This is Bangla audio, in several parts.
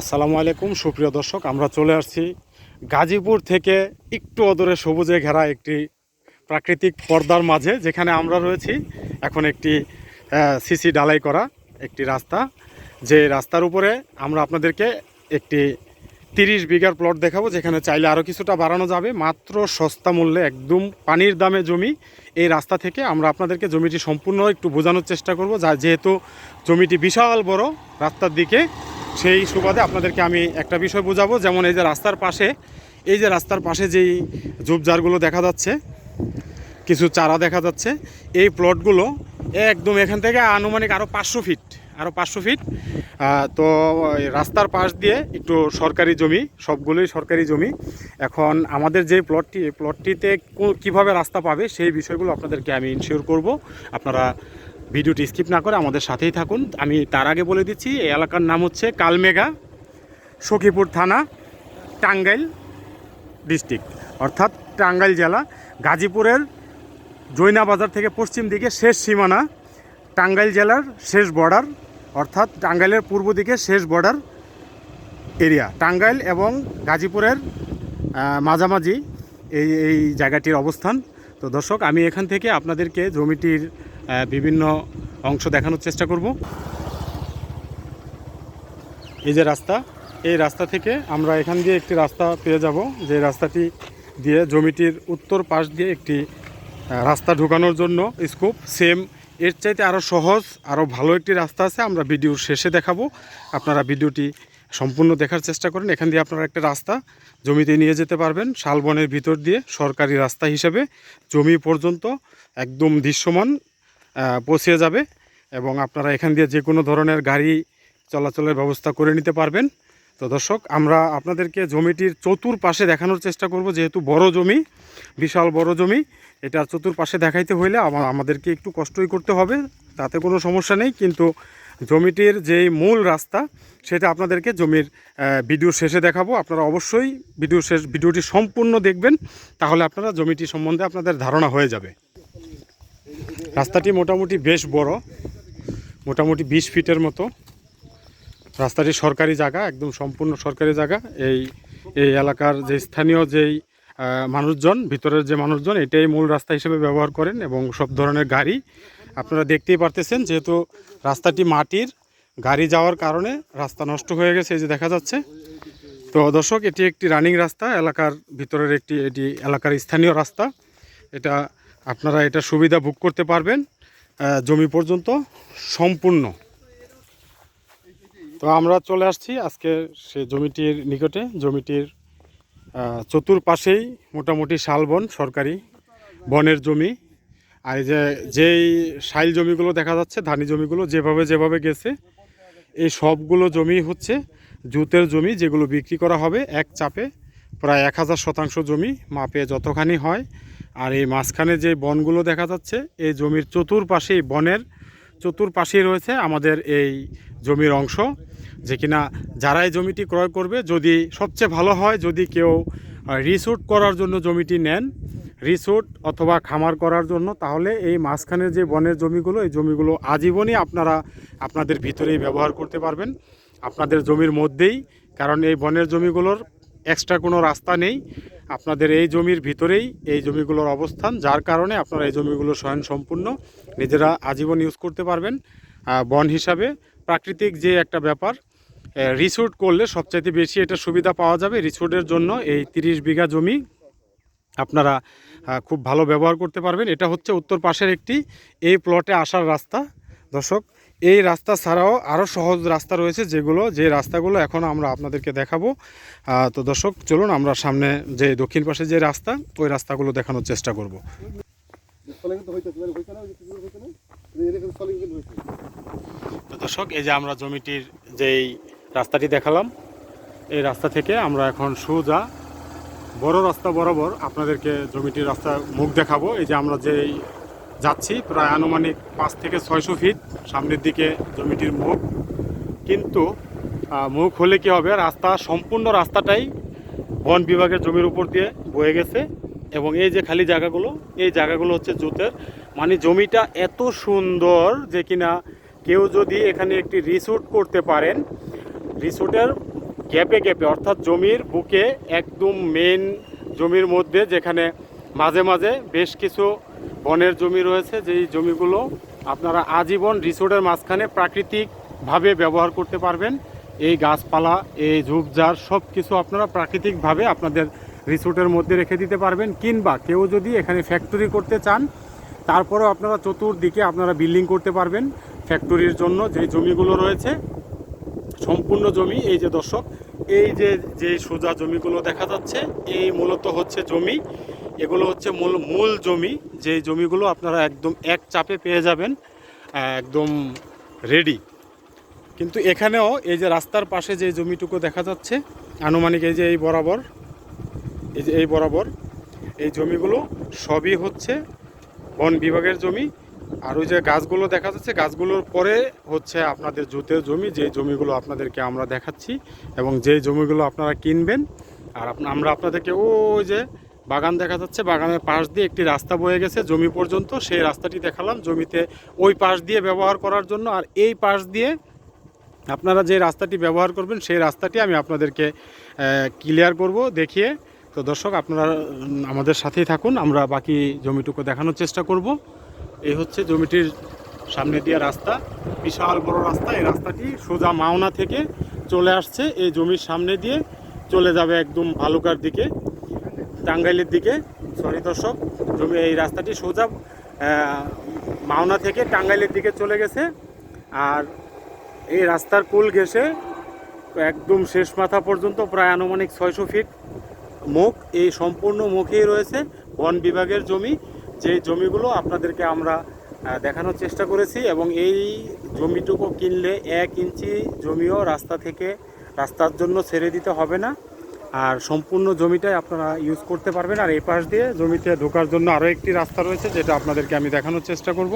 আসসালামু আলাইকুম, সুপ্রিয় দর্শক, আমরা চলে আসছি গাজীপুর থেকে একটু অদূরে সবুজে ঘেরা একটি প্রাকৃতিক পর্দার মাঝে, যেখানে আমরা রয়েছি। এখন একটি সিসি ডালাই করা একটি রাস্তা। যে রাস্তার উপরে আমরা আপনাদেরকে একটি তিরিশ বিঘার প্লট দেখাবো, যেখানে চাইলে আরও কিছুটা বাড়ানো যাবে। মাত্র সস্তা মূল্যে একদম পানির দামে জমি এই রাস্তা থেকে আমরা আপনাদেরকে জমিটি সম্পূর্ণ একটু বোঝানোর চেষ্টা করব। যা যেহেতু জমিটি বিশাল বড়, রাস্তার দিকে সেই সুবাদে আপনাদেরকে আমি একটা বিষয় বোঝাবো। যেমন এই যে রাস্তার পাশে, এই যে রাস্তার পাশে যেই ঝোপঝাড়গুলো দেখা যাচ্ছে, কিছু চারা দেখা যাচ্ছে, এই প্লটগুলো একদম এখান থেকে আনুমানিক আরও পাঁচশো ফিট আরও পাঁচশো ফিট তো রাস্তার পাশ দিয়ে একটু সরকারি জমি, সবগুলোই সরকারি জমি। এখন আমাদের যে প্লটটি প্লটটিতে কীভাবে রাস্তা পাবে সেই বিষয়গুলো আপনাদেরকে আমি ইনশিওর করব। আপনারা ভিডিওটি স্কিপ না করে আমাদের সাথেই থাকুন। আমি তার আগে বলে দিচ্ছি, এই এলাকার নাম হচ্ছে কালমেঘা, সখীপুর থানা, টাঙ্গাইল ডিস্ট্রিক্ট। অর্থাৎ টাঙ্গাইল জেলা, গাজীপুরের জৈনা বাজার থেকে পশ্চিম দিকে শেষ সীমানা, টাঙ্গাইল জেলার শেষ বর্ডার অর্থাৎ টাঙ্গাইলের পূর্ব দিকে শেষ বর্ডার এরিয়া টাঙ্গাইল এবং গাজীপুরের মাঝামাঝি এই এই জায়গাটির অবস্থান। তো দর্শক, আমি এখান থেকে আপনাদেরকে জমিটির বিভিন্ন অংশ দেখানোর চেষ্টা করব। এই যে রাস্তা, এই রাস্তা থেকে আমরা এখান দিয়ে একটি রাস্তা পেয়ে যাব, যে রাস্তাটি দিয়ে জমিটির উত্তর পাশ দিয়ে একটি রাস্তা ঢুকানোর জন্য স্কোপ সেম এর চাইতে আরও সহজ আরও ভালো একটি রাস্তা আছে, আমরা ভিডিওর শেষে দেখাবো। আপনারা ভিডিওটি সম্পূর্ণ দেখার চেষ্টা করেন। এখান দিয়ে আপনারা একটা রাস্তা জমিতে নিয়ে যেতে পারবেন, শালবনের ভিতর দিয়ে সরকারি রাস্তা হিসেবে। জমি পর্যন্ত একদম দৃশ্যমান পৌঁছে যাবে এবং আপনারা এখান দিয়ে যে কোনো ধরনের গাড়ি চলাচলের ব্যবস্থা করে নিতে পারবেন। তো দর্শক, আমরা আপনাদেরকে জমিটির চতুর্পাশে দেখানোর চেষ্টা করব, যেহেতু বড় জমি, বিশাল বড় জমি এটার চতুর্পাশে দেখাইতে হইলে আমা- আমাদেরকে একটু কষ্টই করতে হবে, তাতে কোনো সমস্যা নেই, কিন্তু জমিটির যেই মূল রাস্তা, সেটা আপনাদেরকে জমির ভিডিও শেষে দেখাবো। আপনারা অবশ্যই ভিডিও শেষ, ভিডিওটি সম্পূর্ণ দেখবেন, তাহলে আপনারা জমিটি সম্বন্ধে আপনাদের ধারণা হয়ে যাবে। রাস্তাটি মোটামুটি বেশ বড়, মোটামুটি বিশ ফিটের মতো। রাস্তাটি সরকারি জায়গা, একদম সম্পূর্ণ সরকারি জায়গা। এই এই এলাকার যে স্থানীয় যেই মানুষজন, ভিতরের যে মানুষজন, এটাই মূল রাস্তা হিসেবে ব্যবহার করেন এবং সব ধরনের গাড়ি। আপনারা দেখতেই পারতেছেন যেহেতু রাস্তাটি মাটির, গাড়ি যাওয়ার কারণে রাস্তা নষ্ট হয়ে গেছে, এই যে দেখা যাচ্ছে। তো দর্শক, এটি একটি রানিং রাস্তা, এলাকার ভিতরের একটি, এটি এলাকার স্থানীয় রাস্তা। এটা আপনারা এটা সুবিধা ভোগ করতে পারবেন জমি পর্যন্ত সম্পূর্ণ। তো আমরা চলে আসছি আজকে সে জমিটির নিকটে, জমিটির চতুর্পাশেই মোটামুটি শালবন সরকারি বনের জমি। আর যে, যেই শাইল জমিগুলো দেখা যাচ্ছে, ধানি জমিগুলো যেভাবে যেভাবে গেছে, এই সবগুলো জমি হচ্ছে জুতের জমি যেগুলো বিক্রি করা হবে এক চাপে। প্রায় এক হাজার শতাংশ জমি মাপে যতখানি হয়। আর এই মাঝখানে যে বনগুলো দেখা যাচ্ছে, এই জমির চতুর্পাশেই বনের চতুর্পাশেই রয়েছে আমাদের এই জমির অংশ, যে কিনা যারা এই জমিটি ক্রয় করবে, যদি সবচেয়ে ভালো হয়, যদি কেউ রিসোর্ট করার জন্য জমিটি নেন, রিসোর্ট অথবা খামার করার জন্য, তাহলে এই মাঝখানের যে বনের জমিগুলো, এই জমিগুলো আজীবনই আপনারা আপনাদের ভিতরেই ব্যবহার করতে পারবেন। আপনাদের জমির মধ্যেই, কারণ এই বনের জমিগুলোর এক্সট্রা কোনো রাস্তা নেই। আপনাদের এই জমির ভিতরেই এই জমিগুলোর অবস্থান, যার কারণে আপনারা এই জমিগুলো স্বয়ং সম্পূর্ণ নিজেরা আজীবন ইউজ করতে পারবেন বন হিসাবে। প্রাকৃতিক যে একটা ব্যাপার রিসোর্ট করলে সবচাইতে বেশি এটা সুবিধা পাওয়া যাবে রিসোর্টের জন্য এই তিরিশ বিঘা জমি আপনারা খুব ভালো ব্যবহার করতে পারবেন। এটা হচ্ছে উত্তর পাশের একটি, এই প্লটে আসার রাস্তা। দর্শক এই রাস্তা ছাড়াও আরও সহজ রাস্তা রয়েছে যেগুলো, যে রাস্তাগুলো এখন আমরা আপনাদেরকে দেখাবো। তো দর্শক, চলুন আমরা সামনে যে দক্ষিণ পাশে যে রাস্তা, ওই রাস্তাগুলো দেখানোর চেষ্টা করব। তো দর্শক, এই যে আমরা জমিটির যেই রাস্তাটি দেখালাম, এই রাস্তা থেকে আমরা এখন সোজা, বড় রাস্তা বরাবর আপনাদেরকে জমিটির রাস্তা মুখ দেখাবো। এই যে আমরা যেই যাচ্ছি, প্রায় আনুমানিক পাঁচ থেকে ছয়শো ফিট সামনের দিকে জমিটির মুখ। কিন্তু মুখ হলে কি হবে? রাস্তা, সম্পূর্ণ রাস্তাটাই বন বিভাগের জমির উপর দিয়ে বয়ে গেছে এবং এই যে খালি জায়গাগুলো, এই জায়গাগুলো হচ্ছে জুতের মানে জমিটা এত সুন্দর যে কিনা কেউ যদি এখানে একটি রিসোর্ট করতে পারেন, রিসোর্টের গ্যাপে গ্যাপে, অর্থাৎ জমির বুকে একদম মেন জমির মধ্যে যেখানে মাঝে মাঝে বেশ কিছু বনের জমি রয়েছে, যেই জমিগুলো আপনারা আজীবন রিসোর্টের মাঝখানে প্রাকৃতিকভাবে ব্যবহার করতে পারবেন। এই গাছপালা, এই ঝোপঝাড় সব কিছু আপনারা প্রাকৃতিকভাবে আপনাদের রিসোর্টের মধ্যে রেখে দিতে পারবেন। কিংবা কেউ যদি এখানে ফ্যাক্টরি করতে চান, তারপরেও আপনারা চতুর্দিকে আপনারা বিল্ডিং করতে পারবেন ফ্যাক্টরির জন্য যে জমিগুলো রয়েছে। সম্পূর্ণ জমি, এই যে দর্শক, এই যে যে সোজা জমিগুলো দেখা যাচ্ছে, এই মূলত হচ্ছে জমি। এগুলো হচ্ছে মূল মূল জমি। যে জমিগুলো আপনারা একদম এক চাপে পেয়ে যাবেন, একদম রেডি কিন্তু এখানেও এই যে রাস্তার পাশে যে জমিটুকু দেখা যাচ্ছে, আনুমানিক এই যে এই বরাবর, এই যে এই বরাবর, এই জমিগুলো সবই হচ্ছে বন বিভাগের জমি। আর ওই যে গাছগুলো দেখা যাচ্ছে, গাছগুলোর পরে হচ্ছে আপনাদের জুতের জমি, যে জমিগুলো আপনাদেরকে আমরা দেখাচ্ছি এবং যে জমিগুলো আপনারা কিনবেন, আর আমরা আপনাদেরকে ওই যে বাগান দেখা যাচ্ছে, বাগানের পাশ দিয়ে একটি রাস্তা বয়ে গেছে, জমি পর্যন্ত। সেই রাস্তাটি দেখালাম, জমিতে ওই পাশ দিয়ে ব্যবহার করার জন্য। আর এই পাশ দিয়ে আপনারা যে রাস্তাটি ব্যবহার করবেন, সেই রাস্তাটি আমি আপনাদেরকে ক্লিয়ার করব, দেখিয়ে। তো দর্শক, আপনারা আমাদের সাথেই থাকুন, আমরা বাকি জমিটুকু দেখানোর চেষ্টা করব। এই হচ্ছে জমিটির সামনে দিয়ে রাস্তা, বিশাল বড় রাস্তা। এই রাস্তাটি সোজা মাওনা থেকে চলে আসছে। এই জমির সামনে দিয়ে চলে যাবে একদম ভালুকার দিকে। টাঙ্গাইলের দিকে। সরি দর্শক, জমি এই রাস্তাটি সোজা মাওনা থেকে টাঙ্গাইলের দিকে চলে গেছে। আর এই রাস্তার কুল ঘেসে একদম শেষ মাথা পর্যন্ত প্রায় আনুমানিক ছয়শো ফিট মুখ। এই সম্পূর্ণ মুখেই রয়েছে বন বিভাগের জমি। যে জমিগুলো আপনাদেরকে আমরা দেখানোর চেষ্টা করেছি এবং এই জমিটুকু কিনলে এক ইঞ্চি জমিও রাস্তা থেকে রাস্তার জন্য ছেড়ে দিতে হবে না। আর সম্পূর্ণ জমিটাই আপনারা ইউজ করতে পারবেন। আর এই পাশ দিয়ে জমিতে ঢোকার জন্য আরও একটি রাস্তা রয়েছে, যেটা আপনাদেরকে আমি দেখানোর চেষ্টা করব।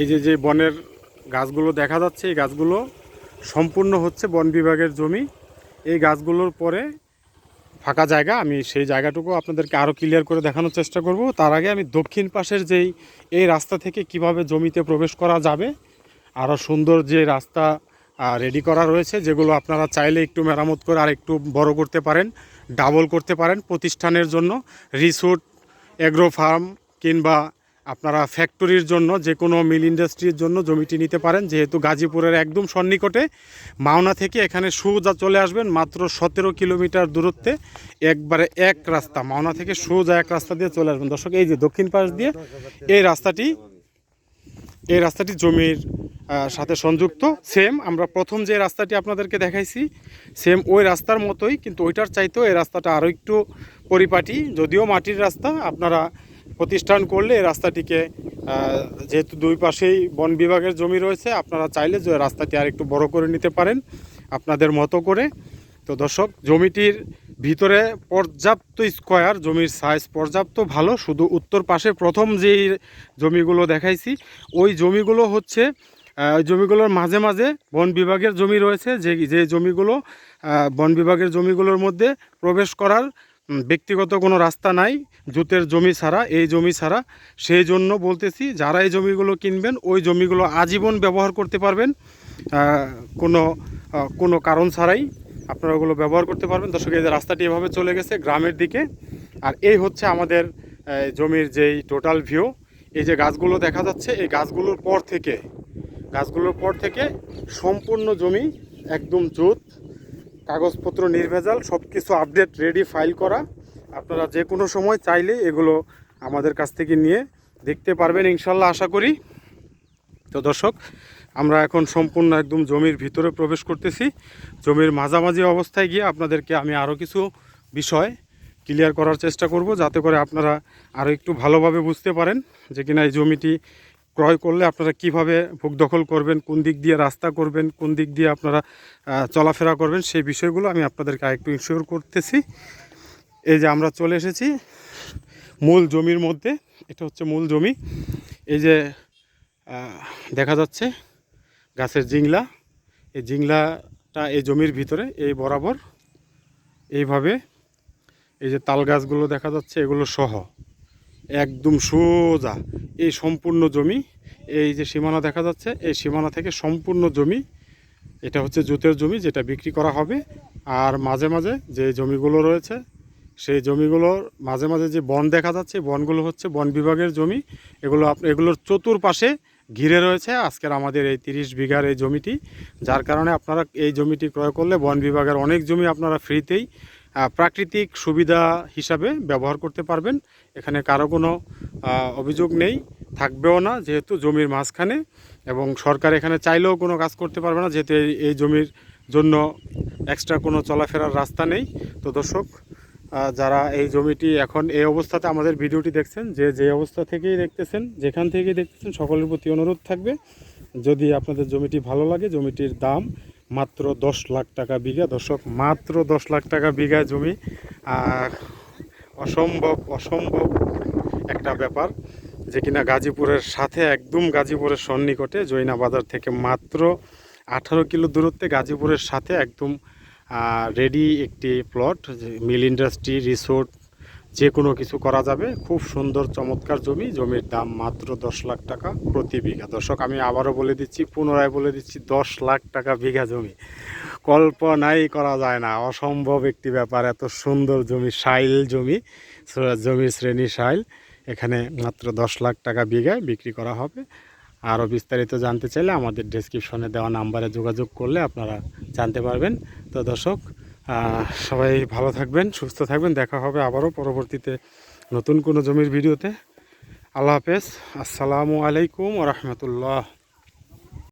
এই যে যে বনের গাছগুলো দেখা যাচ্ছে, এই গাছগুলো সম্পূর্ণ হচ্ছে বন বিভাগের জমি। এই গাছগুলোর পরে ফাঁকা জায়গা, আমি সেই জায়গাটুকু আপনাদেরকে আরও ক্লিয়ার করে দেখানোর চেষ্টা করব। তার আগে আমি দক্ষিণ পাশের যেই, এই রাস্তা থেকে কীভাবে জমিতে প্রবেশ করা যাবে আরও সুন্দর যে রাস্তা রেডি করা রয়েছে, যেগুলো আপনারা চাইলে একটু মেরামত করে আর একটু বড় করতে পারেন ডাবল করতে পারেন প্রতিষ্ঠানের জন্য। রিসোর্ট এগ্রো ফার্ম কিংবা আপনারা ফ্যাক্টরির জন্য যে কোনো মিল ইন্ডাস্ট্রির জন্য জমিটি নিতে পারেন, যেহেতু গাজীপুরের একদম সন্নিকটে। মাওনা থেকে এখানে সোজা চলে আসবেন, মাত্র সতেরো কিলোমিটার দূরত্বে, একবারে এক রাস্তা। মাওনা থেকে সোজা এক রাস্তা দিয়ে চলে আসবেন। দর্শক, এই যে দক্ষিণ পাশ দিয়ে, এই রাস্তাটি এই রাস্তাটি জমির সাথে সংযুক্ত। সেম আমরা প্রথম যে রাস্তাটি আপনাদেরকে দেখাইছি সেম ওই রাস্তার মতোই, কিন্তু ওইটার চাইতেও এই রাস্তাটা আরও একটু পরিপাটি। যদিও মাটির রাস্তা, আপনারা প্রতিষ্ঠান করলে এই রাস্তাটিকে যেহেতু দুই পাশেই বন বিভাগের জমি রয়েছে, আপনারা চাইলে যে রাস্তাটি আর একটু বড় করে নিতে পারেন, আপনাদের মতো করে। তো দর্শক, জমিটির ভিতরে পর্যাপ্ত স্কোয়ার, জমির সাইজ পর্যাপ্ত ভালো, শুধু উত্তর পাশে প্রথম যেই জমিগুলো দেখাইছি, ওই জমিগুলো হচ্ছে ওই জমিগুলোর মাঝে মাঝে বন বিভাগের জমি রয়েছে, যে যে জমিগুলো বন বিভাগের জমিগুলোর মধ্যে প্রবেশ করার ব্যক্তিগত কোনো রাস্তা নাই, জুতের জমি ছাড়া, এই জমি ছাড়া। সেই জন্য বলতেছি, যারা এই জমিগুলো কিনবেন, ওই জমিগুলো আজীবন ব্যবহার করতে পারবেন কোনো কোনো কারণ ছাড়াই। আপনারা ওগুলো ব্যবহার করতে পারবেন। দর্শক, এই যে রাস্তাটি এভাবে চলে গেছে গ্রামের দিকে। আর এই হচ্ছে আমাদের জমির যেই টোটাল ভিউ এই যে গাছগুলো দেখা যাচ্ছে, এই গাছগুলোর পর থেকে, গাছগুলোর পর থেকে সম্পূর্ণ জমি একদম জুত, কাগজপত্র নির্ভেজাল সব কিছু আপডেট রেডি ফাইল করা। আপনারা যে কোনো সময় চাইলে এগুলো আমাদের কাছ থেকে নিয়ে দেখতে পারবেন, ইনশাল্লাহ আশা করি। তো দর্শক আমরা এখন সম্পূর্ণ একদম জমির ভিতরে প্রবেশ করতেছি। জমির মাঝামাঝি অবস্থায় গিয়ে আপনাদেরকে আমি আরও কিছু বিষয় ক্লিয়ার করার চেষ্টা করব, যাতে করে আপনারা আরও একটু ভালোভাবে বুঝতে পারেন যে কিনা এই জমিটি ক্রয় করলে আপনারা কীভাবে ভোগ দখল করবেন, কোন দিক দিয়ে রাস্তা করবেন, কোন দিক দিয়ে আপনারা চলাফেরা করবেন, সেই বিষয়গুলো আমি আপনাদেরকে আরেকটু ইনশিওর করতেছি। এই যে আমরা চলে এসেছি মূল জমির মধ্যে, এটা হচ্ছে মূল জমি। এই যে দেখা যাচ্ছে গাছের জিংলা। এই জিংলাটা এই জমির ভিতরে, এই বরাবর এইভাবে এই যে তাল গাছগুলো দেখা যাচ্ছে, এগুলো সহ। একদম সোজা এই সম্পূর্ণ জমি, এই যে সীমানা দেখা যাচ্ছে, এই সীমানা থেকে সম্পূর্ণ জমি, এটা হচ্ছে জুতের জমি যেটা বিক্রি করা হবে। আর মাঝে মাঝে যে জমিগুলো রয়েছে, সেই জমিগুলোর মাঝে মাঝে যে বন দেখা যাচ্ছে, বনগুলো হচ্ছে বন বিভাগের জমি। এগুলো এগুলোর চতুর্পাশে ঘিরে রয়েছে আজকের আমাদের এই তিরিশ বিঘার এই জমিটি, যার কারণে আপনারা এই জমিটি ক্রয় করলে বন বিভাগের অনেক জমি আপনারা ফ্রিতেই প্রাকৃতিক সুবিধা হিসাবে ব্যবহার করতে পারবেন। এখানে কারও কোনো অভিযোগ নেই, থাকবেও না যেহেতু জমির মাঝখানে এবং সরকার এখানে চাইলেও কোনো কাজ করতে পারবে না, যেহেতু এই জমির জন্য এক্সট্রা কোনো চলাফেরার রাস্তা নেই। তো দর্শক যারা এই জমিটি এখন এই অবস্থাতে আমাদের ভিডিওটি দেখছেন, যে যে অবস্থা থেকেই দেখতেছেন, যেখান থেকেই দেখতেছেন, সকলের প্রতি অনুরোধ থাকবে, যদি আপনাদের জমিটি ভালো লাগে, জমিটির দাম মাত্র দশ লাখ টাকা বিঘা, দর্শক, মাত্র দশ লাখ টাকা বিঘা জমি অসম্ভব অসম্ভব একটা ব্যাপার, যে কিনা গাজীপুরের সাথে একদম গাজীপুরের সন্নিকটে জৈনা বাজার থেকে মাত্র আঠারো কিলো দূরত্বে গাজীপুরের সাথে একদম রেডি একটি প্লট মিল ইন্ডাস্ট্রি রিসোর্ট যে কোনো কিছু করা যাবে। খুব সুন্দর, চমৎকার জমি। জমির দাম মাত্র দশ লাখ টাকা প্রতি বিঘা। দর্শক, আমি আবারও বলে দিচ্ছি, পুনরায় বলে দিচ্ছি, দশ লাখ টাকা বিঘা জমি। কল্পনাই করা যায় না। অসম্ভব একটি ব্যাপার, এত সুন্দর জমি সাইল জমি জমির শ্রেণি সাইল এখানে মাত্র দশ লাখ টাকা বিঘায় বিক্রি করা হবে। আরও বিস্তারিত জানতে চাইলে আমাদের ডিসক্রিপশনে দেওয়া নাম্বারে যোগাযোগ করলে আপনারা জানতে পারবেন। তো দর্শক সবাই ভালো থাকবেন, সুস্থ থাকবেন। দেখা হবে আবারও পরবর্তীতে নতুন কোনো জমির ভিডিওতে। আল্লাহ হাফেজ। আসসালামু আলাইকুম রহমতুল্লাহ।